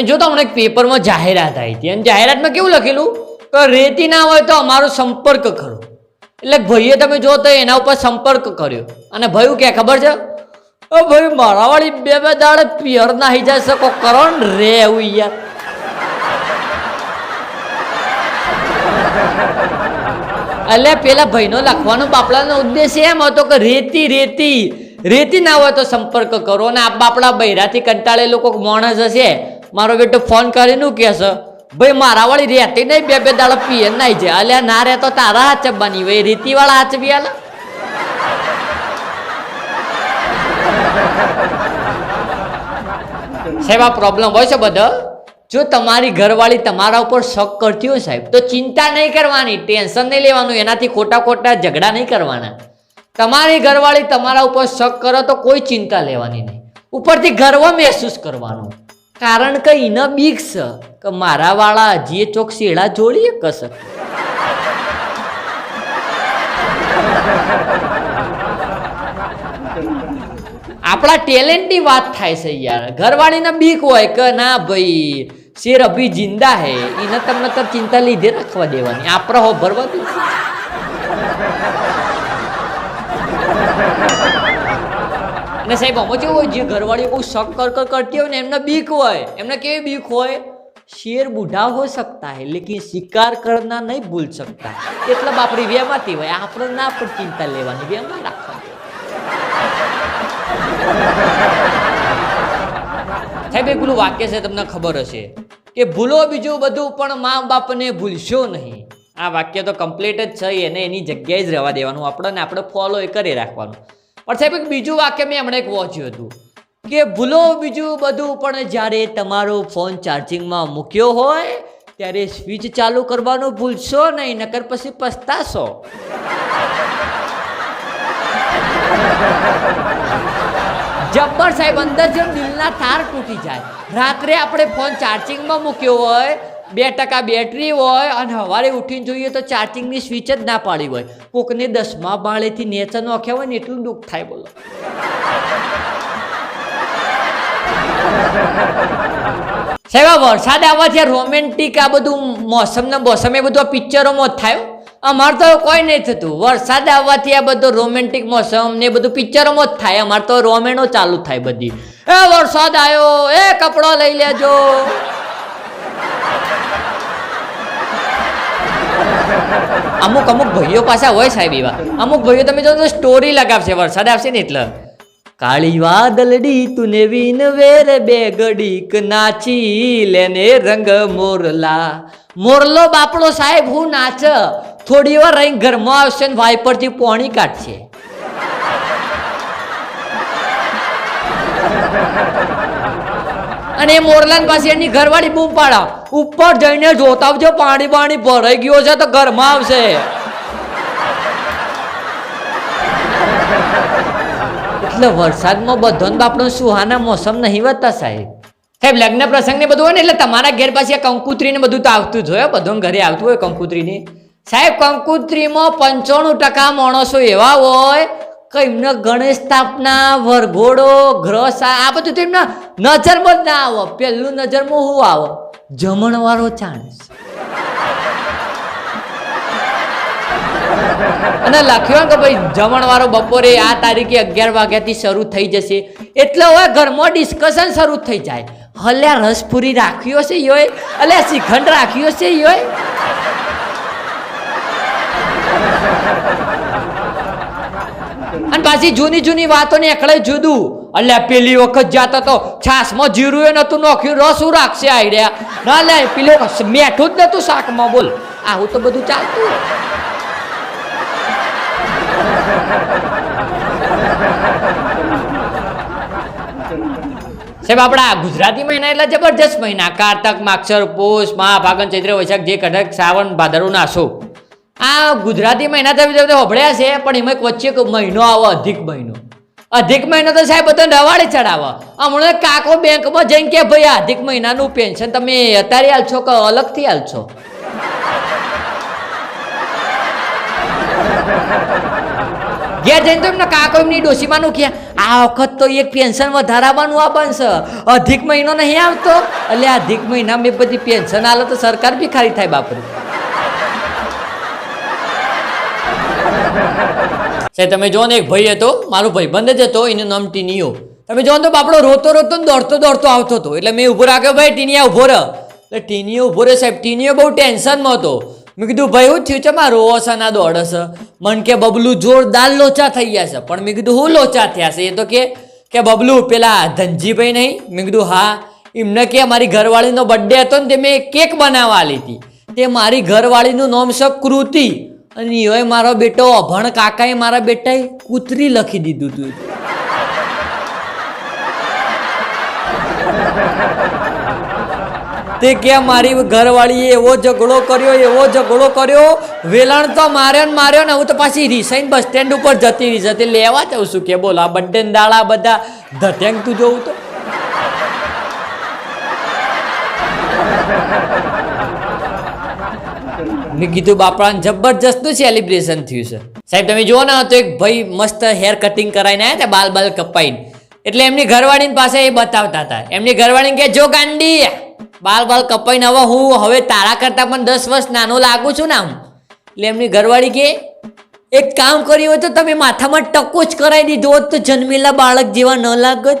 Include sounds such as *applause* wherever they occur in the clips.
તમે જો તો હમણાં એક પેપરમાં જાહેરાત આવી હતી. અને જાહેરાતમાં કેવું લખેલું? કે રેતી ના હોય તો અમારો સંપર્ક કરો. એટલે ભાઈએ તમે જો તો એના ઉપર સંપર્ક કર્યો. અને ભાઈ કે ખબર છે? ઓ ભાઈ મારા વાળી બે બે દાડે પિયર ના હઈ જાય શકો. કરો ને રે એવું યાર. એટલે પેલા ભાઈનો લખવાનો બાપડાનો ઉદ્દેશ એમ હતો કે રેતી રેતી રેતી ના હોય તો સંપર્ક કરો. અને આ બાપડા બૈરાથી કંટાળે લોકો માણસ હશે મારો બેટો ફોન કરીને કહેશે ભાઈ, મારા વાળી રહેતી નહીં, બે બે દાડા પીએ નાઈ જાય. અલ્યા, ના રહે તો તારા હાથ બની હોય રેતી વાળા હાથ આલે સાહેબ, આ પ્રોબ્લેમ હોય છે બધો? જો તમારી ઘરવાળી તમારા ઉપર શક કરતી હોય સાહેબ, તો ચિંતા નહીં કરવાની, ટેન્શન નહીં લેવાનું, એનાથી ખોટા ખોટા ઝઘડા નહીં કરવાના. તમારી ઘરવાળી તમારા ઉપર શક કરો તો કોઈ ચિંતા લેવાની નહીં. ઉપરથી ગર્વ મહેસૂસ કરવાનો. કારણ કે એને બીક છે કે મારા વાળા હજી ચોક શેડા જોડીએ કશે આપણા ટેલેન્ટની વાત થાય છે યાર. ઘરવાળીને બીક હોય કે ના ભાઈ, શેર અભી જિંદા હે એને તમને તો ચિંતા લીધે રાખવા દેવાની. આપણે હો ભરવા દે. ને સાહેબ, આમાં કેવું હોય, જે ઘરવાળી બહુ શક કર કરતી હોય ને, એમને બીક હોય. એમને કેવી બીક હોય? શેર બુઢા હો સકતા હે, લેકિન શિકાર કરના નહીં ભૂલ શકતા એટલે બાપરી વેમાંથી હોય. આપણે ના પણ ચિંતા લેવાની વેમાં રાખવાની. સાહેબ, એક પેલું વાક્ય છે, તમને ખબર હશે, કે ભૂલો બીજું બધું પણ મા બાપને ભૂલશો નહીં. આ વાક્ય તો કમ્પ્લીટ જ છે, એને એની જગ્યાએ જ રહેવા દેવાનું. આપણને આપણે ફોલો એ કરી રાખવાનું. પણ સાહેબ, એક બીજું વાક્ય મેં હમણાં એક વાંચ્યું હતું કે, ભૂલો બીજું બધું પણ જ્યારે તમારો ફોન ચાર્જિંગમાં મૂક્યો હોય, ત્યારે સ્વિચ ચાલુ કરવાનું ભૂલશો નહીં, નકર પછી પસ્તાશો. જબ્બર સાહેબ, અંદર જેમ દિલના તાર તૂટી જાય. રાત્રે આપણે ફોન ચાર્જિંગમાં મૂક્યો હોય બે ટકા બેટરી હોય અને સવારે ઉઠીને જોઈએ તો ચાર્જિંગની સ્વિચ જ ના પાડી હોય. કોકને દસમા બાળેથી નેચર નોખ્યા હોય ને એટલું દુઃખ થાય બોલો. સાહેબ વરસાદ આવવાથી રોમેન્ટિક આ બધું મોસમના મોસમ એ બધું પિક્ચરોમાં જ થાય અમારે તો કોઈ નહીં થતું. વરસાદ આવવાથી આ બધું રોમેન્ટિક મોસમ ને બધું પિક્ચરોમાં જ થાય. અમારે તો રોમેનો ચાલુ થાય બધી. એ વરસાદ આવ્યો એ કપડો લઈ લેજો. અમુક અમુક ભાઈઓ પાછા હોય સાહેબ એવા. અમુક ભાઈઓ તમે જો સ્ટોરી લગાવશે, વરસાદ આવશે ને એટલે. કાળી વાદલડી તુને વિન વેર બે ગડીક નાચી લેને રંગ મોરલા. મોરલો બાપડો સાહેબ, હું નાચ. થોડી વાર રહી ઘરમાં આવશે ને વાઇપરથી પોણી કાઢશે. અને એ મોરલાન પાસે એની ઘરવાળી બૂમ પાડા. ઉપર જઈને જોતા આવજો, પાણી પાણી ભરાઈ ગયો છે તો ઘરમાં આવશે. એટલે વરસાદમાં બધો બાપડો સુહાના મોસમ નહીં વધતા સાહેબ. સાહેબ, લગ્ન પ્રસંગ ને બધું હોય ને, એટલે તમારા ઘેર પાસે કંકુત્રી ને બધું તો આવતું જ હોય બધું ઘરે આવતું હોય કંકુત્રી ને સાહેબ, કંકુત્રીમાં પંચાણું ટકા માણસો એવા હોય એમને ગણેશ સ્થાપના, વરઘોડો ગ્રસા આ બધું તો એમના નજરમાં જ ના આવે. પહેલું નજરમાં હું આવે? જમણવાળો ચાન્સ અને લખ્યું કે ભાઈ જમણવાળો બપોરે આ તારીખે અગિયાર વાગ્યાથી શરૂ થઈ જશે. એટલે હવે ઘરમાં ડિસ્કશન શરૂ થઈ જાય. હલ્યા રસપુરી રાખ્યો છે યોય અલ્યા શ્રીખંડ રાખ્યો છે યોય અને પાછી જૂની જૂની વાતો ને એકડે જુદું. અલ્યા, પેલી વખત જાતો તો છાસમાં જીરું એ નતું નાખ્યું, રસું રાખશે આઈડિયા ના, લે, પેલો મેઠું જ નતું શાકમાં, બોલ. આવું તો બધું ચાલતું સાહેબ, આપણા ગુજરાતી મહિના એટલે જબરજસ્ત મહિના. કારતક માક્ષર પોષ, મહાભાગન, ચૈત્ર, વૈશાખ, જે કટક શ્રાવણ, ભાદરવું, નાસો. આ ગુજરાતી મહિના તમે તમે હોભળ્યા છે, પણ એમાં વચ્ચે મહિનો આવો, અધિક મહિનો. અધિક મહિનો તો સાહેબ, બધો નવાડે ચડાવે. હમણાં કાકો બેંકમાં જઈને કે ભાઈ અધિક મહિનાનું પેન્શન તમે અત્યારે હાલશો કે અલગથી હાલશો ઘેર જઈને તો એમને કાકો એમની ડોશીમાનું કે આ વખત તો એક પેન્શન વધારાવાનું આ બનશે. અધિક મહિનો નહીં આવતો. એટલે અધિક મહિના મેં બધી પેન્શન આલો તો સરકાર બી ખાલી થાય બાપરે. સાહેબ, તમે જો ને, એક ભાઈ હતો, મારો ભાઈબંધ જ હતો, એનું નામ ટીનિયો તમે જો તો બાપડો રોતો રોતો ને દોડતો દોડતો આવતો હતો. એટલે મેં ઊભો રાખ્યો, ભાઈ, ટીનિયા ઊભો રહ. એટલે ટીનિયો ઊભો રહે સાહેબ ટીનિયો બહુ ટેન્શનમાં હતો. મેં કીધું, ભાઈ, હું થયું છે માં રોવો છે ના દોડે છે મન કે, બબલું, જોરદાર લોચા થઈ ગયા છે. પણ મેં કીધું, હું લોચા થયા છે? એ તો કે કે, બબલું, પેલા ધનજીભાઈ નહીં. મેં કીધું, હા. એમને કે, મારી ઘરવાળીનો બર્થડે હતો ને તે મેં કેક બનાવવા લીધી તે મારી ઘરવાળીનું નામ છે કૃતિ. અને એઓએ મારો બેટો અભણ કાકાએ મારા બેટાએ કૂતરી લખી દીધું તું. તે કે મારી ઘરવાળીએ એવો ઝઘડો કર્યો, એવો ઝઘડો કર્યો, વેલણ તો માર્યો ને માર્યો ને હું તો પાછી રિસાઈન બસ સ્ટેન્ડ ઉપર જતી રહી જતી. લેવા જાઉં છું કે બોલ, આ દાળા દાડા બધા ધટેંગ તું જોઉં તો. મેં કીધું બાપડાને જબરજસ્તનું સેલિબ્રેશન થયું છે. સાહેબ, તમે જુઓ ને તો એક ભાઈ મસ્ત હેર કટિંગ કરાવીને આવ્યા હતા, બાલ બાલ કપાઈને. એટલે એમની ઘરવાળીની પાસે એ બતાવતા હતા. એમની ઘરવાળીને કે જો ગાંડી, બાલ બાલ કપાઈને હવે હું હવે તારા કરતાં પણ દસ વર્ષ નાનો લાગુ છું ને આમ. એટલે એમની ઘરવાળી કે એક કામ કર્યું હોય તો તમે માથામાં ટકો જ કરાવી દીધો હોત તો જન્મેલા બાળક જેવા ન લાગત.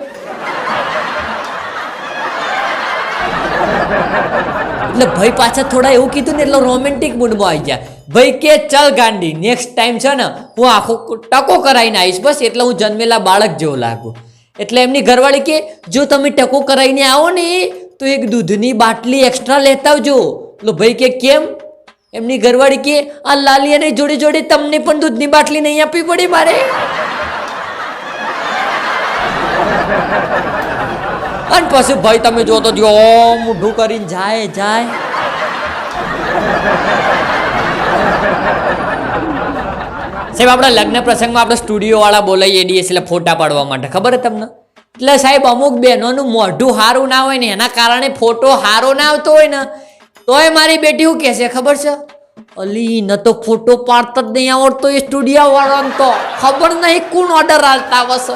એટલે ભાઈ પાછા થોડા એવું કીધું ને એટલે રોમેન્ટિક મૂડમાં આવી ગયા. ભાઈ કે, ચલ ગાંડી નેક્સ્ટ ટાઈમ છે ને, હું આખો ટકો કરાવીને આવીશ, બસ. એટલે હું જન્મેલા બાળક જેવો લાગુ. એટલે એમની ઘરવાળી કે, જો તમે ટકો કરાવીને આવો ને, તો એક દૂધની બાટલી એક્સ્ટ્રા લેતા આવજો. એટલે ભાઈ કે, કેમ? એમની ઘરવાળી કે, આ લાલિયાને જોડે જોડે તમને પણ દૂધની બાટલી નહીં આપવી પડી મારે. અને પછી ભાઈ તમે જો તો જો મૂઢું કરીને જાય જાય. સાહેબ, આપણા લગ્ન પ્રસંગમાં આપણે સ્ટુડિયો વાળા ડીએ એટલે ફોટા પાડવા માટે. ખબર છે તમને? એટલે સાહેબ, અમુક બહેનોનું મોઢું સારું ના હોય ને, એના કારણે ફોટો સારો ના આવતો હોય ને, તોય મારી બેટી શું કહેશે ખબર છે? અલી, ન તો ફોટો પાડતા જ નહીં આવડતો એ સ્ટુડિયો વાળાને તો. ખબર નહીં કોણ ઓર્ડર હાલતા આવશે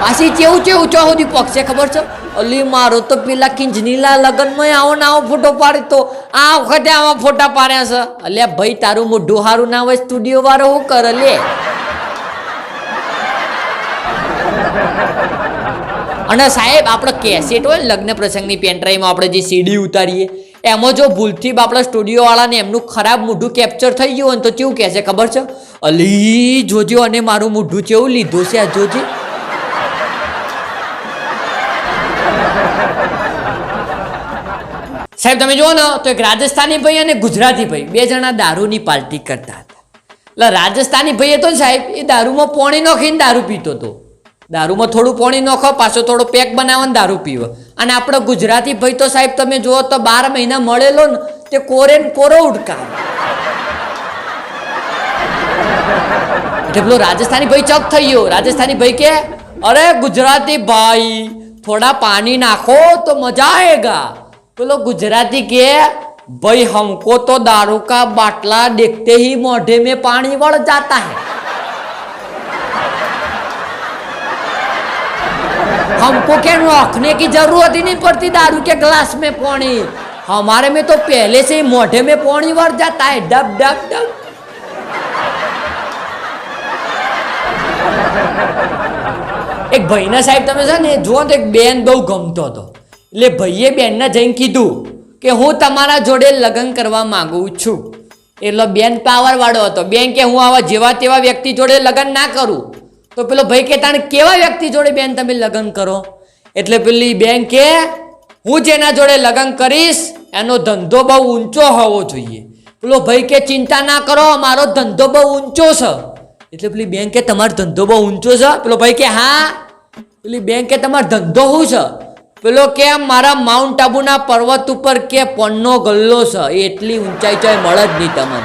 પાછી કેવું કેવું ચો સુધી પક્ષે ખબર છે? અલી, મારો તો પેલા કિંજનીલા લગ્નમાં આવો ને ફોટો પાડી તો આ વખતે આવા ફોટા પાડ્યા છે. અલ્યા ભાઈ, તારું મોઢું સારું ના હોય સ્ટુડિયો વાળો હું કર લે અને સાહેબ, આપણે કેસેટ હોય લગ્ન પ્રસંગની પેનડ્રાઈવમાં આપણે જે સીડી ઉતારીએ એમાં જો ભૂલથી આપણા સ્ટુડિયો વાળાને એમનું ખરાબ મોઢું કેપ્ચર થઈ ગયું હોય તો કેવું કહેશે ખબર છે? અલી જોજો અને મારું મોઢું કેવું લીધું છે આ જોજે. સાહેબ, તમે જુઓ ને, તો એક રાજસ્થાની ભાઈ અને ગુજરાતી ભાઈ, બે જણા દારૂની પાર્ટી કરતા હતા. એટલે રાજસ્થાની ભાઈ હતો ને સાહેબ, એ દારૂમાં પોણી નાખીને દારૂ પીતો હતો. દારૂમાં થોડું પોણી નોખો, પાછો થોડો પેક બનાવો દારૂ પીવો. અને આપણો ગુજરાતી ભાઈ તો સાહેબ, તમે જુઓ તો બાર મહિના મળેલો ને, તે કોરે કોરો ઉડકા એટલે પેલો રાજસ્થાની ભાઈ ચક થઈ ગયો. રાજસ્થાની ભાઈ કે, અરે ગુજરાતી ભાઈ, થોડા પાણી નાખો તો મજા આવેગા. પેલો ગુજરાતી કે, ભાઈ हमको તો દારૂ કા બાટલા દેખતે હી મોઢે મેં પાણી વળ જાતા હૈ. हमको क्या रखने की जरूरत ही नहीं पड़ती दारू के ग्लास में पानी हमारे में तो पहले से ही मोढ़े में पानी बढ़ जाता है डब डब डब એક ભાઈના સાહેબ તમે છે ને જુઓ તો એક બેન બહુ ગમતો હતો એટલે ભાઈએ બેનને જઈને કીધું કે હું તમારા જોડે લગ્ન કરવા માંગુ છું એટલે બેન પાવર વાળો હતો બેન કે હું આવા જેવા તેવા વ્યક્તિ જોડે લગ્ન ના કરું તો પેલો ભાઈ કે, તાણે કેવા વ્યક્તિ જોડે બેન તમે લગ્ન કરો? એટલે પેલી બેન કે, હું જેના જોડે લગ્ન કરીશ, એનો ધંધો બહુ ઊંચો હોવો જોઈએ. પેલો ભાઈ કે, ચિંતા ના કરો, મારો ધંધો બહુ ઊંચો છે. એટલે પેલી બેન કે, તમારો ધંધો બહુ ઊંચો છે? પેલો ભાઈ કે, હા. પેલી બેન કે, તમારો ધંધો શું છે? પેલો કે, મારા માઉન્ટ આબુના પર્વત ઉપર કે, પન્નો ગલ્લો છે. એટલી ઊંચાઈ ચાઈ મળે જ નહીં તમને.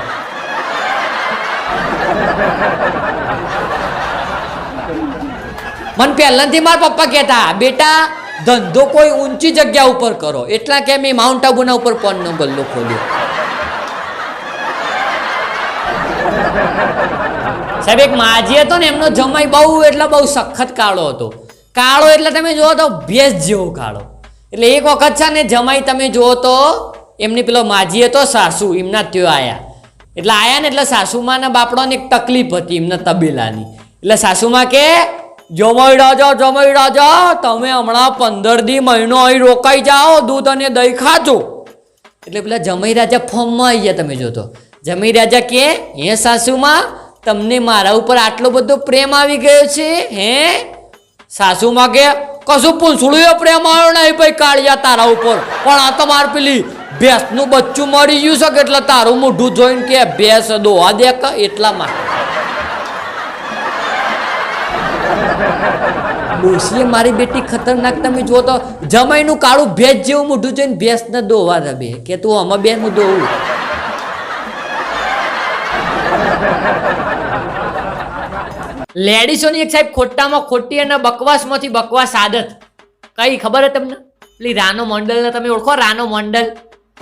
મને પહેલાંથી મારા પપ્પા કહેતા, બેટા, ધંધો કોઈ ઊંચી જગ્યા ઉપર કરો. એટલા કે મેં માઉન્ટ આબુના ઉપર પણ ન નંબર ખોલ્યો સાહેબ, એક માજી હતો ને, એમનો જમાઈ બહુ એટલે બહુ સખત કાળો હતો. કાળો એટલે તમે જુઓ તો ભેંસ જેવો કાળો. એટલે એક વખત છે ને જમાઈ તમે જુઓ તો, એમની પેલો માજી હતો સાસુ, એમના ત્યાં આવ્યા એટલે આવ્યા ને એટલે સાસુમાના બાપડોને એક તકલીફ હતી એમના તબેલાની. એટલે સાસુમાં કે જમાઈ રાજા જમાઈ રાજા, તમે હમણાં પંદર દી મહિનો અહીં રોકાઈ જાઓ, દૂધ અને દહીં ખાજો. એટલે પેલા જમાઈ રાજા ફોર્મમાં આવી ગયા તમે જોતો. જમાઈ રાજા કે, હે સાસુમાં, તમને મારા ઉપર આટલો બધો પ્રેમ આવી ગયો છે, હે? સાસુમાં કે, કશું પૂંછડું પ્રેમ આવ્યો નહીં ભાઈ કાળિયા તારા ઉપર. પણ આ તો માર પેલી ભેંસનું બચ્ચું મરી ગયું છે એટલે તારું મોઢું જોઈને કે, ભેંસ દોવા દે એટલા માટે. ડોશીએ મારી બેટી ખતરનાક, તમે જુઓ તો જમાઈનું કાળું ભેંસ જેવું મોઢું જોઈને ભેંસને દોવા દે કે તું આમાં બેન હું દોવું. લેડીસોની એક સાહેબ ખોટામાં ખોટી અને બકવાસમાંથી બકવાસ આદત. કઈ ખબર હે તમને? પેલી રાનો મંડલને તમે ઓળખો? રાનો મંડલ.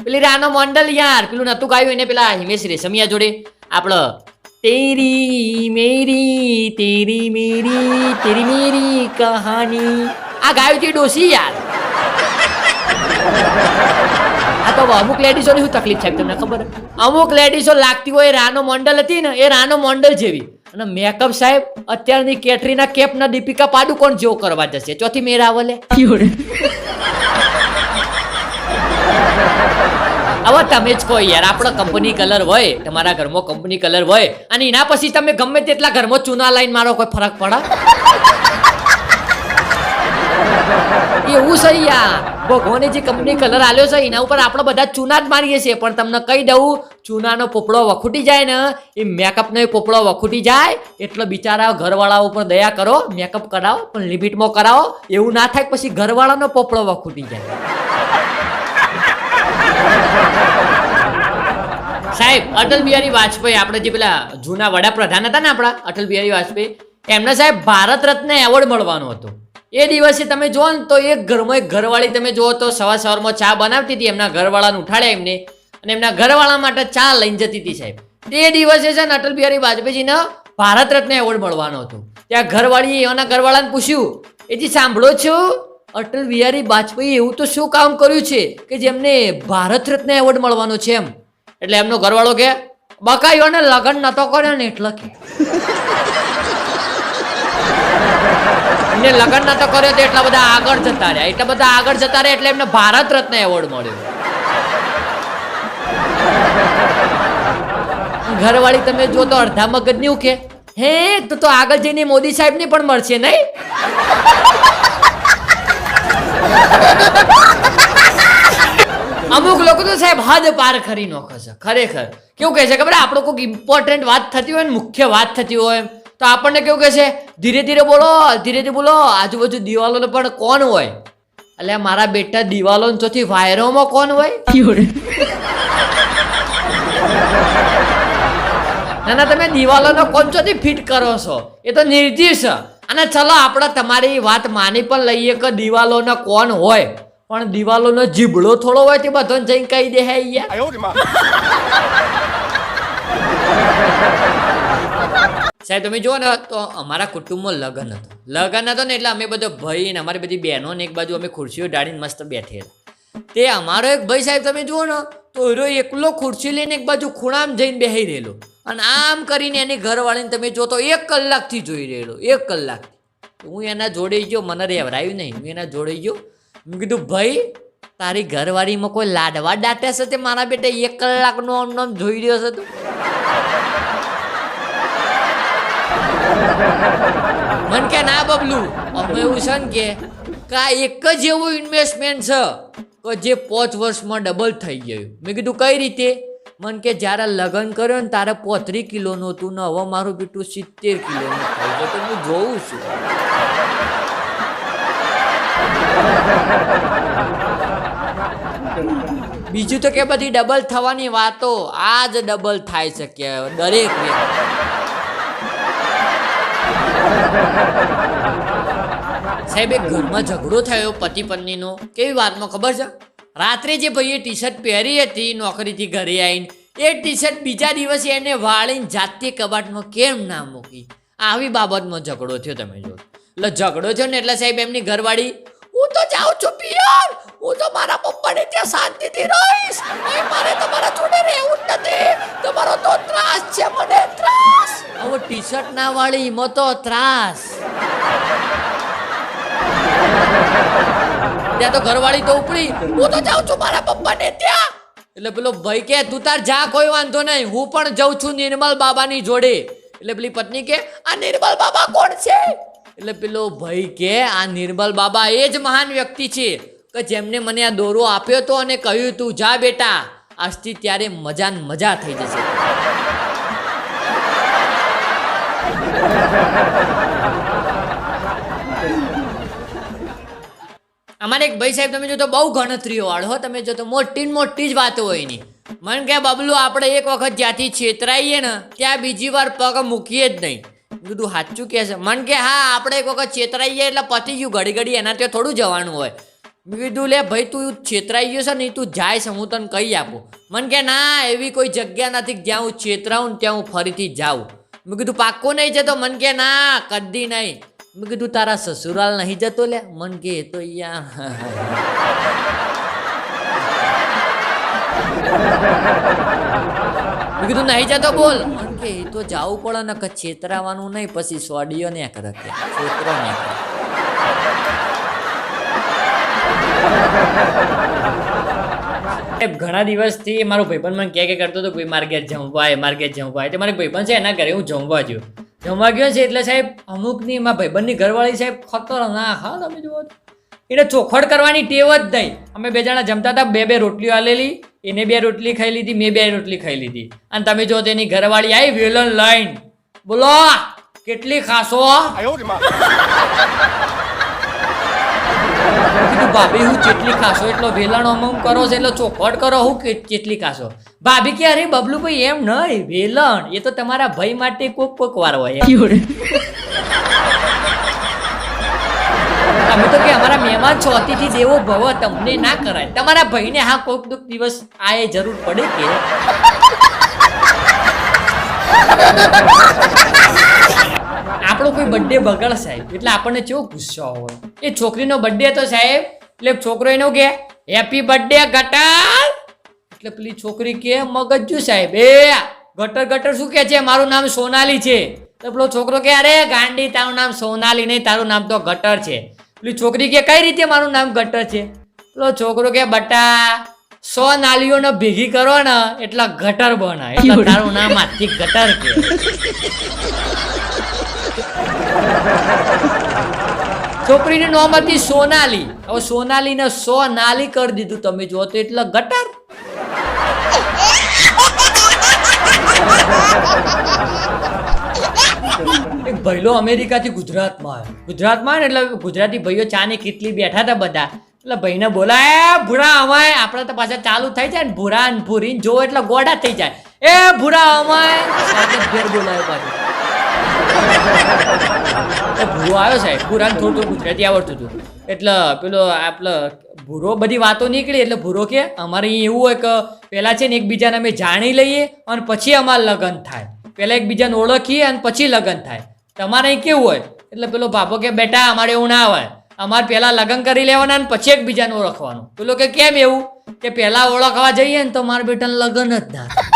પેલી રાનો મંડલ યાર, પેલું નતું ગાયું એને પેલા હિમેશ રેશમિયા જોડે. આપણો તેરી મેરી તેરી મેરી તેરી મેરી કહાની આ ગાયું છે ડોસી યાર આ તો અમુક લેડીઝોની શું તકલીફ છે, તમને ખબર? અમુક લેડીઝો લાગતી હોય રાનો મંડલ હતી ને, એ રાનો મંડલ જેવી. અને મેકઅપ સાહેબ, અત્યારની કેટરીના કેપના દીપિકા પાડુકોણ જેવો કરવા જશે. ચોથી મેરા હવે તમે જ કોઈ યાર. આપણો કંપની કલર હોય, તમારા ઘરમાં કંપની કલર હોય, અને એના પછી તમે ગમે તેટલા ઘરમાં ચૂના લાઈન મારો કોઈ ફરક પડે? એવું છે યાર. ભગવાને જે કંપની કલર આલ્યો છે, એના ઉપર આપણે બધા ચૂના જ મારીએ છીએ. પણ તમને કહી દઉં, ચૂનાનો પોપડો વખૂટી જાય ને, એ મેકઅપનો પોપડો વખૂટી જાય, એટલો બિચારા ઘરવાળા ઉપર દયા કરો મેકઅપ કરાવો, પણ લિમિટમાં કરાવો. એવું ના થાય પછી ઘરવાળાનો પોપડો વખૂટી જાય. સાહેબ, અટલ બિહારી વાજપેયી, આપણે જે પેલા જૂના વડાપ્રધાન હતા ને આપણા, અટલ બિહારી વાજપેયી, એમને સાહેબ ભારત રત્ન એવોર્ડ મળવાનો હતો. એ દિવસે તમે જુઓ ને તો એક ઘરમાં એક ઘરવાળી તમે જુઓ તો સવાર સવારમાં ચા બનાવતી હતી, એમના ઘરવાળાને ઉઠાડ્યા એમને, અને એમના ઘરવાળા માટે ચા લઈને જતી હતી સાહેબ. તે દિવસે છે ને અટલ બિહારી વાજપેયીજીને ભારત રત્ન એવોર્ડ મળવાનો હતો. ત્યાં ઘરવાળીએ એના ઘરવાળાને પૂછ્યું એથી સાંભળો છો? અટલ બિહારી વાજપેયી એવું તો શું કામ કર્યું છે કે જેમને ભારત રત્ન એવોર્ડ મળવાનો છે એમ? એટલે એમનો ઘરવાળો કે, બકાયો ને લગ્ન નતો કર્યો ને એટલે કે. એમને લગ્ન નતો કર્યો તો એટલા બધા આગળ જતા રહ્યા. એટલા બધા આગળ જતા રહ્યા એટલે એમને ભારત રત્ન એવોર્ડ મળ્યો. ઘરવાળી, તમે જો તો અડધા મગજની ઉકે હે, તો તો આગળ જઈને મોદી સાહેબ ને પણ મળશે નહીં? અમુક લોકો તો સાહેબ હદ પાર કરી નોખે છે ખરેખર. કેવું કહે છે ખબર? આપણો કોઈક ઇમ્પોર્ટન્ટ વાત થતી હોય ને મુખ્ય વાત થતી હોય તો આપણને કેવું કહે છે? ધીરે ધીરે બોલો ધીરે ધીરે બોલો. આજુબાજુ દિવાલો પણ કોણ હોય? એટલે મારા બેટા દિવાલો ચોથી વાયરોમાં કોણ હોય? ના? ના તમે દિવાલોનો કોંચોથી ફિટ કરો છો? એ તો નિર્જીવ છે અને ચલો આપણે તમારી વાત માની પણ લઈએ કે દિવાલોનો કોણ હોય. પણ દિવાલોનો જીબડો થોડો હોય તે બધાને જઈને કહી દે હે સાહેબ તમે જુઓ ને તો અમારા કુટુંબમાં લગ્ન હતું. લગ્ન હતો ને એટલે અમે બધો ભાઈ ને અમારી બધી બહેનો ને એક બાજુ અમે ખુરશીઓ ઢાળીને મસ્ત બેઠેલા. તે અમારો એક ભાઈ સાહેબ તમે જુઓ ને તો એરો એકલો ખુરશી લઈને એક બાજુ ખૂણામાં જઈને બેહી રહેલો. અને આમ કરીને એની ઘરવાળીને તમે જો તો એક કલાકથી જોઈ રહેલો એક કલાકથી. હું એના જોડે ગયો મને રહેવરાયું નહીં. હું એના જોડે ગયો મેં કીધું, ભાઈ, તારી ઘરવાળીમાં કોઈ લાડવા દાટે છે તે મારા બેટા એક કલાકનો આમ જોઈ રહ્યો છે તું? મન કે, ના બબલું, અમે એવું છે ને કે કા એક જ એવું ઇન્વેસ્ટમેન્ટ છે કે જે પાંચ વર્ષમાં ડબલ થઈ ગયું. મેં કીધું, કઈ રીતે? મન કે, જ્યારે લગ્ન કર્યો ને તારે પોત્રી કિલોનું હતું ને હવે મારું બેટું સિત્તેર કિલોનું થઈ ગયું તો હું જોઉં છું. બીજું તો કે બધી ડબલ થવાની વાતો આ જ ડબલ થાય છે દરેક સાહેબ, એક ઘરમાં ઝઘડો થયો પતિ પત્નીનો. કેવી વાતમાં ખબર છે? રાત્રે જે ભાઈએ ટી શર્ટ પહેરી હતી, નોકરીથી ઘરે આવીને, એ ટી શર્ટ બીજા દિવસે એને વાળીને જાતે કબાટમાં કેમ ના મૂકી? આવી બાબતમાં ઝઘડો થયો, તમે જો એટલે ઝઘડો થયો ને એટલે સાહેબ, એમની ઘરવાળી હું તો જાઉં છું પિયર. હું તો મારા પપ્પાને ત્યાં શાંતિથી રહીશ. અહીં મારે તમારા જોડે રહેવું જ નથી. તમારો તો ત્રાસ છે મને ત્રાસ. હવે ટી શર્ટ ના વાળી એમાં તો ત્રાસ. ત્યાં તો ઘરવાળી તો ઉપડી. હું તો જાઉં છું મારા પપ્પાને ત્યાં. એટલે પેલો ભાઈ કે તું તાર જા કોઈ વાંધો નહીં. હું પણ જઉં છું નિર્મલ બાબાની જોડે. એટલે પેલી પત્ની કે આ નિર્મલ બાબા કોણ છે? એટલે પેલો ભાઈ કે, આ નિર્મલ બાબા એ જ મહાન વ્યક્તિ છે કે જેમને મને આ દોરો આપ્યો તો અને કહ્યું, તું જા બેટા. આજથી ત્યારે મજા મજા થઈ જશે. અમારે એક ભાઈ સાહેબ, તમે જો તો બહુ ગણતરીઓ વાળો હો. તમે જો તો મોટી મોટી જ વાતો હોય એની. મન કે બબલું, આપણે એક વખત જ્યાંથી છેતરાઈએ ને, ત્યાં બીજી વાર પગ મૂકીએ જ નહીં. કીધું, સાચું કે છે. મન કે, હા, આપણે એક વખત છેતરાઈએ એટલે પતી ગયું ઘડી ઘડી, એના ત્યાં થોડું જવાનું હોય. કીધું, લે ભાઈ, તું છેતરાઈ ગયો છે ને તું જાય છે, હું તને કહી આપું. મન કે, ના, એવી કોઈ જગ્યા નથી, જ્યાં હું છેતરાઉં ને ત્યાં હું ફરીથી જાઉં. મેં કીધું, પાક્કો નહીં છે તો મન કે, ના, કદી નહીં. મેં કીધું, તારા સસુરાલ નહીં જતો લે? મન કે, એ તો યા કીધું, નહીં જતો બોલ. એમ કે એ તો જાવું પડે ને કે છેતરાવાનું નહીં, પછી સોડિયો ને કરે કે છેતરો ને ઘણા દિવસથી મારો ભાઈબંધ મને કહે કે કરતો હતો કોઈ મારે ઘેર જમવા આવે મારે ઘેર જમવા તો મારે ભાઈબંધ છે, એના ઘરે હું જમવા ગયો. જમવા ગયો છે એટલે સાહેબ, અમુકની એમાં ભાઈબંધની ઘરવાળી સાહેબ ખતરનાક હા, તમે જુઓ. એને ચોખડ કરવાની ટેવ જ નહીં. અમે બે જણા જમતા હતા, બે બે રોટલીઓ આલેલી. એને બે રોટલી ખાઈ લીધી મેં બે રોટલી ખાઈ લીધી. અને તમે જો તેની ઘરવાળી આવી વેલણ લઈને. બોલો કેટલી ખાશો ભાભી હું ચેટલી ખાશો એટલો વેલણ અમમ કરો છો એટલો ચોખવટ કરો હું કેટલી ખાશો. ભાભી કે અરે બબલુ ભાઈ એમ નહીં વેલણ. એ તો તમારા ભાઈ માટે કોક કોક વાર હોય? અમે તો કે અમારા મહેમાન છો, અતિથિ દેવો ભવ, તમને ના કરાય. તમારા ભાઈને હા કોઈક દુઃખ દિવસ આ એ જરૂર પડે કે? આપણો કોઈ બર્થડે બગડ સાહેબ, એટલે આપણને કેવો ગુસ્સો હોય એ છોકરીનો બર્થડે તો સાહેબ, એટલે છોકરો એનો કે હેપી બર્થડે ગટર. એટલે પેલી છોકરી કે, મગજ્જુ સાહેબ, એ ગટર ગટર શું કે છે? મારું નામ સોનાલી છે. તો પેલો છોકરો કે, અરે ગાંડી, તારું નામ સોનાલી નહીં, તારું નામ તો ગટર છે. પેલી છોકરી કે કઈ રીતે મારું નામ ગટર છે? પેલો છોકરો કે બટા સો નાલીઓને ભેગી કરો ને એટલે ગટર બને એટલે તારું નામ આજથી ગટર કે છોકરીનું નામ હતી સોનાલી. હવે સોનાલીને સો નાલી કરી દીધું. તમે જો તો એટલે ગટર. એક ભૈલો અમેરિકાથી ગુજરાતમાં આવ્યો. ગુજરાતમાં આવ્યો ને એટલે ગુજરાતી ભાઈઓ ચાની કેટલી બેઠા હતા બધા. એટલે ભાઈને બોલાય ભૂરા અમાય, આપણે તો પાછા ચાલુ થઈ જાય ને, ભૂરા ને ભૂરી જો એટલે ગોડા થઈ જાય. એ ભૂરા અમાય. ફેર બોલાયો પાછું. ભૂરો આવ્યો સાહેબ, ભૂરા થોડું થોડું ગુજરાતી આવડતું હતું. એટલે પેલો આપણે ભૂરો બધી વાતો નીકળી, એટલે ભૂરો કે, અમારે અહીં એવું હોય કે પહેલાં છે ને એકબીજાને અમે જાણી લઈએ અને પછી અમારે લગ્ન થાય. પહેલાં એકબીજાને ઓળખીએ અને પછી લગ્ન થાય. તમારે અહીં કેવું હોય? એટલે પેલો બાપો કે, બેટા, અમારે એવું ના હોય. અમારે પહેલાં લગ્ન કરી લેવાના ને પછી એકબીજાને ઓળખવાનું. પેલો કે, કેમ એવું? કે પહેલાં ઓળખવા જઈએ ને તો મારા બેટાને લગ્ન જ ના થાય.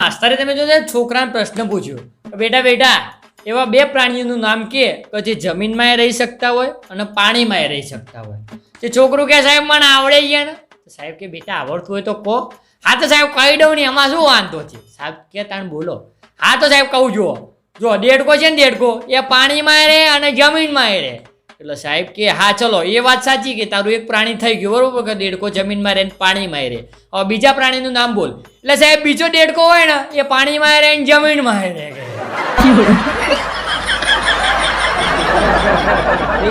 માસ્તરે તમે જોજો, છોકરાને પ્રશ્ન પૂછ્યો. બેટા બેટા, એવા બે પ્રાણીઓનું નામ કે જે જમીનમાં રહી શકતા હોય અને પાણીમાં રહી શકતા હોય. તે છોકરું કે, સાહેબ, મને આવડે ગયા ને? સાહેબ કે, બેટા, આવડતું હોય તો કહો. હા તો સાહેબ કહી દઉં ને, એમાં શું વાંધો છે? સાહેબ કે તાણ બોલો. હા તો સાહેબ કહું જુઓ. જો દેડકો છે ને દેડકો, એ પાણીમાં રહે અને જમીનમાં રહે. એટલે સાહેબ કે, હા, ચલો, એ વાત સાચી કે તારું એક પ્રાણી થઈ ગયું, બરોબર કે દેડકો જમીનમાં રહે ને પાણીમાં રહે. હવે બીજા પ્રાણીનું નામ બોલ. એટલે સાહેબ બીજો દેડકો હોય ને, એ પાણીમાં રહે ને જમીનમાં રહે.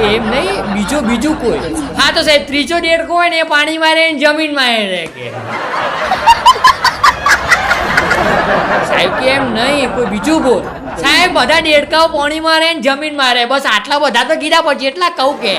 એમ નહીં બીજો બીજું કોઈ. હા તો સાહેબ ત્રીજો ડેડકો હોય ને એ પાણીમાં રહે ને જમીનમાં રહે કે. સાહેબ કે એમ નહીં? કોઈ બીજું બોલ. સાહેબ બધા ડેડકાઓ પાણીમાં રહે ને જમીનમાં રહે. બસ આટલા બધા તો કીધા પછી એટલા કહું કે.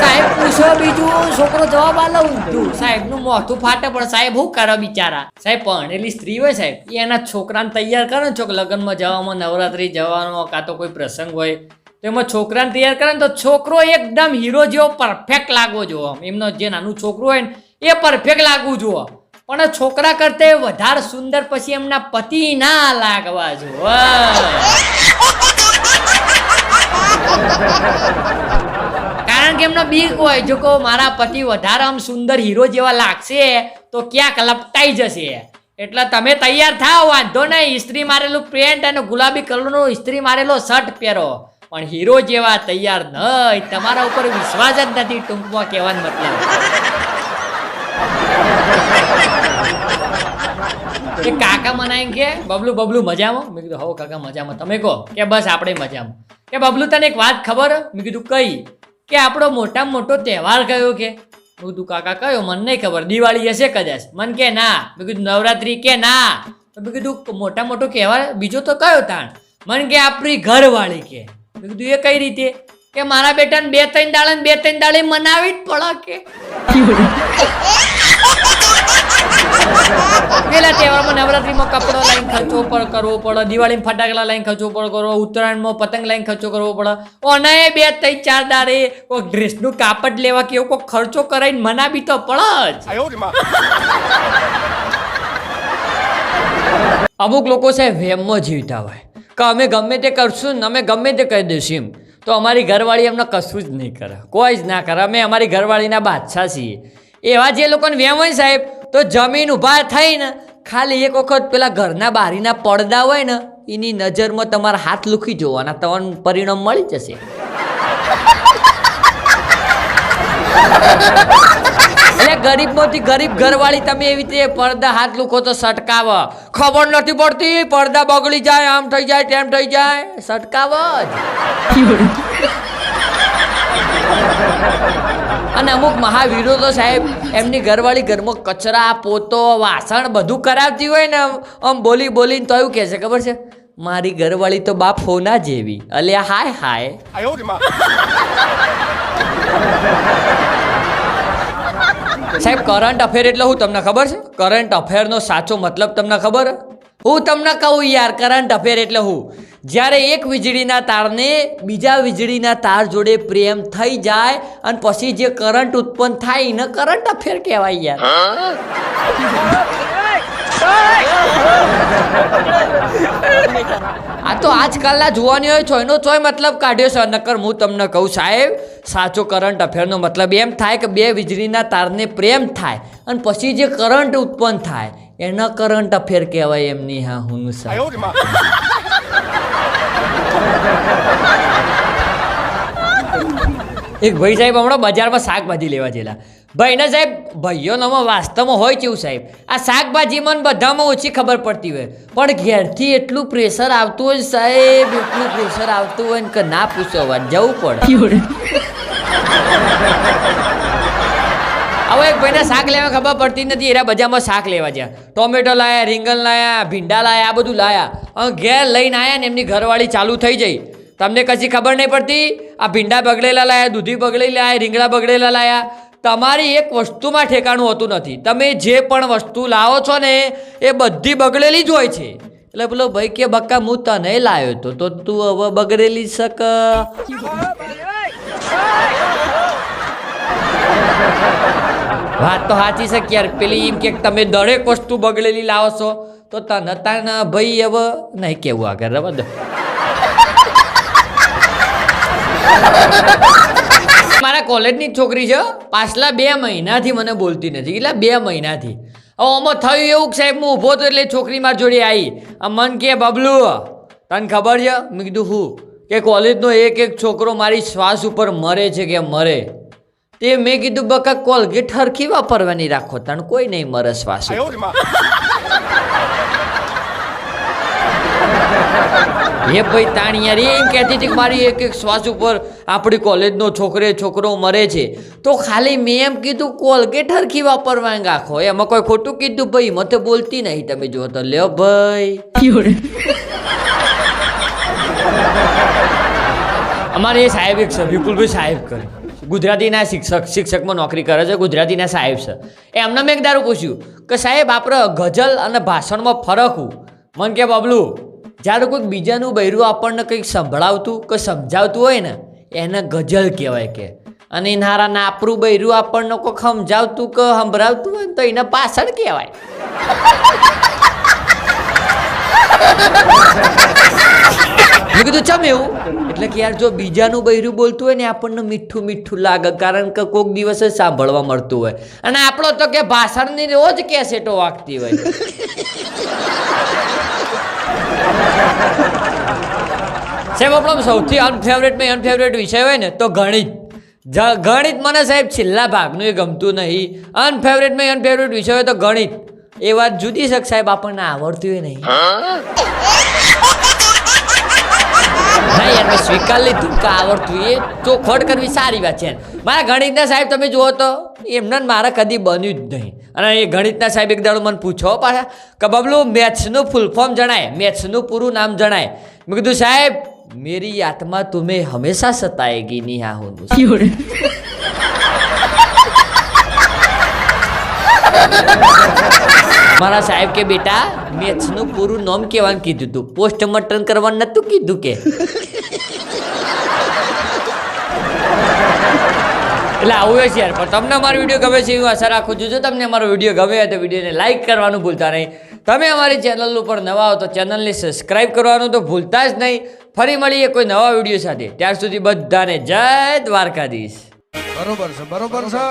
સાહેબ, પૂછો બીજું, છોકરો જવાબ આલો. ઊંધું સાહેબનું મોઢું ફાટે, પણ સાહેબ શું કરે બિચારા? સાહેબ, ભણેલી સ્ત્રી હોય સાહેબ, એ એના છોકરાને તૈયાર કરે ને છોક લગ્નમાં જવામાં, નવરાત્રી જવાનો, કાં તો કોઈ પ્રસંગ હોય, તો એમાં છોકરાને તૈયાર કરે ને તો છોકરો એકદમ હીરો જેવો પરફેક્ટ લાગવો જોવો. એમનો જે નાનું છોકરું હોય ને, એ પરફેક્ટ લાગવું જોવો. પણ છોકરા કરતે વધારે સુંદર પછી એમના પતિ ના લાગવા જોવો. કારણ કે એમનો બીક હોય, જો કહો મારા પતિ વધારે આમ સુંદર હીરો જેવા લાગશે, તો ક્યાંક લપટાઈ જશે. એટલે તમે તૈયાર થાઓ, વાંધો નહીં. ઇસ્ત્રી મારેલું પેન્ટ અને ગુલાબી કલરનો ઇસ્ત્રી મારેલો શર્ટ પહેરો. પણ હીરો જેવા તૈયાર નહીં. તમારા ઉપર વિશ્વાસ જ નથી ટૂંકમાં કહેવાનો મતલબ. કે કાકા મનાય કે, બબલું બબલું, મજામાં? મેં કીધું, હો કાકા, મજામાં. તમે કહો કે, બસ, આપણે મજામાં. કે, બબલું, તને એક વાત ખબર? મેં કીધું, કઈ? કે આપણો મોટામાં મોટો તહેવાર કયો કે? હું તું કાકા, કયો? મને નહીં ખબર. દિવાળી હશે કદાચ. મન કે, ના. મેં કીધું, નવરાત્રી કે ના. તો મેં કીધું મોટા મોટો તહેવાર? બીજો તો કયો તાણ? મન કે, આપણી ઘરવાળી કે. મેં કીધું, એ કઈ રીતે? કે, મારા બેટાને બે ત્રણ દાડે બે ત્રણ દાડે મનાવી જ પડે કે. પેલા તહેવારમાં નવરાત્રીમાં કપડો લઈને ખર્ચો પણ કરવો પડે દિવાળીમાં ફટાકડા લાઈન ખર્ચો પણ કરવો ઉત્તરાયણમાં પતંગ લાઈન ખર્ચો કરવો પડે. ઓનાએ બે ત્રણ ચાર દાડે કોઈક ડ્રેસનું કાપડ લેવા કે એવો કોઈ ખર્ચો કરાવીને મનાવી તો પડે જ. અમુક લોકો છે વેમમાં જીવતા હોય. કે અમે ગમે તે કરશું ને અમે ગમે તે કહી દઈશું એમ. તો અમારી ઘરવાળી એમને કશું જ નહીં કરે. કોઈ જ ના કરે. અમે અમારી ઘરવાળીના બાદશાહ છીએ. એવા જે લોકોને વેમ હોય સાહેબ તો જમીન ઊભા થઈને ખાલી એક વખત પેલા ઘરના બારીના પડદા હોય ને, એની નજરમાં તમારા હાથ લુખી જોવાના. તમને પરિણામ મળી જશે. એટલે ગરીબમાંથી ગરીબ ઘરવાળી તમે એવી રીતે પડદા હાથ લુખો તો સટકાવ. ખબર નથી પડતી, પડદા બગડી જાય, આમ થઈ જાય, તેમ થઈ જાય. સટકાવ જ. અને અમુક મહાવીરો તો સાહેબ એમની ઘરવાળી ઘરમાં કચરા પોતો વાસણ બધું કરાવતી હોય ને આમ બોલી બોલીને તો એવું કહે છે ખબર છે? મારી ઘરવાળી તો બાપ હોના જેવી. અલે હાય હાય. સાહેબ કરંટ અફેર એટલે હું તમને ખબર છે? કરંટ અફેરનો સાચો મતલબ તમને ખબર હું તમને કહું યાર, કરંટ અફેર એટલે હું. જ્યારે એક વીજળીના તારને બીજા વીજળીના તાર જોડે પ્રેમ થઈ જાય અને પછી જે કરંટ ઉત્પન્ન થાય એને કરંટ અફેર કહેવાય યાર. આ તો આજકાલના જોવાની હોય છો એનો ચોય મતલબ કાઢ્યો છે, નકર હું તમને કહું સાહેબ, સાચો કરંટ અફેરનો મતલબ એમ થાય કે બે વીજળીના તારને પ્રેમ થાય અને પછી જે કરંટ ઉત્પન્ન થાય, એના કરંટ અફેર કહેવાય એમની હા, હું સાહેબ. એક ભાઈ સાહેબ હમણાં બજારમાં શાકભાજી લેવા ગયેલા ભાઈને સાહેબ ભાઈઓનામાં વાસ્તવમાં હોય કેવું સાહેબ? આ શાકભાજીમાં બધામાં ઓછી ખબર પડતી હોય. પણ ઘેરથી એટલું પ્રેશર આવતું હોય સાહેબ, એટલું પ્રેશર આવતું હોય ને કે ના પૂછો વાત, જવું પડે. હવે એક ભાઈને શાક લેવા ખબર પડતી નથી, એના બજારમાં શાક લેવા ગયા ટોમેટો લાયા, રીંગણ લાયા, ભીંડા લાયા, આ બધું લાયા. અને ઘેર લઈને આવ્યા ને એમની ઘરવાળી ચાલુ થઈ જઈ. તમને કશી ખબર નહીં પડતી? આ ભીંડા બગડેલા લાયા, દૂધી બગડેલા લાયા, રીંગણા બગડેલા લાયા. તમારી એક વસ્તુમાં ઠેકાણું હોતું નથી. તમે જે પણ વસ્તુ લાવો છો ને, એ બધી બગડેલી જ હોય છે. એટલે પેલો ભાઈ કે બક્કા હું તને લાવ્યો તો તો તું હવે બગડેલી શક. વાત તો સાચી છે યાર પેલી એમ કે, તમે દરેક વસ્તુ બગડેલી લાવો છો, તો તને તાન ભાઈ હવે નહીં કેવું આગળ. રવા મારા કોલેજની છોકરી છે પાછલા બે મહિનાથી મને બોલતી નથી. એટલે બે મહિનાથી? હવે આમાં થયું એવું કે સાહેબ હું ઊભો તો એટલે છોકરી મારી જોડે આવી. આ મન કે બબલુ તને ખબર છે? મેં કીધું હું? કે કોલેજનો એક એક છોકરો મારી શ્વાસ ઉપર મરે છે કે મરે? તે મેં કીધું બકા કોલગેટ હરખી વાપરવાની રાખો તને કોઈ નહીં મરે શ્વાસ હે ભાઈ તાણિયાર એમ કહેતી હતી કે મારી એક એક શ્વાસ ઉપર આપણી કોલેજનો છોકરે, છોકરો મરે છે. તો ખાલી મેં એમ કીધું કોલગેટ હરખી વાપરવા આખો એમાં કોઈ ખોટું કીધું? ભાઈ, મતે બોલતી નહીં તમે જો તો લ્યો ભાઈ. અમારે એ સાહેબ એક છે વિપુલભાઈ સાહેબ કરે. ગુજરાતીના શિક્ષક, શિક્ષકમાં નોકરી કરે છે, ગુજરાતીના સાહેબ છે. એમને મેં એક દારૂ પૂછ્યું કે સાહેબ આપણે ગઝલ અને ભાષણમાં ફરકું મન કે, બબલું જ્યારે કોઈક બીજાનું બૈરું આપણને કંઈક સંભળાવતું કે સમજાવતું હોય ને, એને ગઝલ કહેવાય કે. અને નારા નાપરું બૈરું આપણને કોઈક સમજાવતું કે સંભળાવતું હોય તો એને પાછળ કહેવાય. મેં કીધું, ચમ એવું? એટલે કે યાર, જો બીજાનું બૈરું બોલતું હોય ને આપણને મીઠું મીઠું લાગે, કારણ કે કોઈક દિવસ જ સાંભળવા મળતું હોય. અને આપણો તો કે ભાષણની રોજ કેસેટો વાગતી હોય. સાહેબ, આપણો સૌથી અનફેવરેટમાં અનફેવરેટ વિષય હોય ને, તો ગણિત. ગણિત મને સાહેબ છેલ્લા ભાગનું એ ગમતું નહીં. અનફેવરેટમાં અનફેવરેટ વિષય હોય તો ગણિત. એ વાત જુદી શક સાહેબ, આપણને આવડતી હોય નહીં. ના એને સ્વીકાર લીધું કે આવડતું એ ચોખવટ કરવી સારી વાત છે. મારા ગણિતના સાહેબ તમે જુઓ તો એમને મારે કદી બન્યું જ નહીં. અને એ ગણિતના સાહેબ એક દાડો મને પૂછો પાછા કે બબલું, મેથ્સનું ફૂલ ફોર્મ જણાય, મેથ્સનું પૂરું નામ જણાય. મેં કીધું, સાહેબ, મેરી આત્મા તુમે હંમેશા સતાએગી નહીં આ હું *laughs* મારા સાહેબ કે, બેટા, મેથ્સનું પૂરું નામ કહેવાનું કીધું તું. પોસ્ટમોર્ટમ કરવાનું નતું કીધું કે. એટલે આવું છે યાર. પણ તમને અમારો વીડિયો ગમે છે એવું આશા રાખું છું. જો તમને અમારો વીડિયો ગમે તો વિડીયોને લાઇક કરવાનું ભૂલતા નહીં. તમે અમારી ચેનલ ઉપર નવા હો તો ચેનલને સબસ્ક્રાઈબ કરવાનું તો ભૂલતા જ નહીં. ફરી મળીએ કોઈ નવા વીડિયો સાથે. ત્યાર સુધી બધાને જય દ્વારકાધીશ. બરોબર છે બરોબર છે.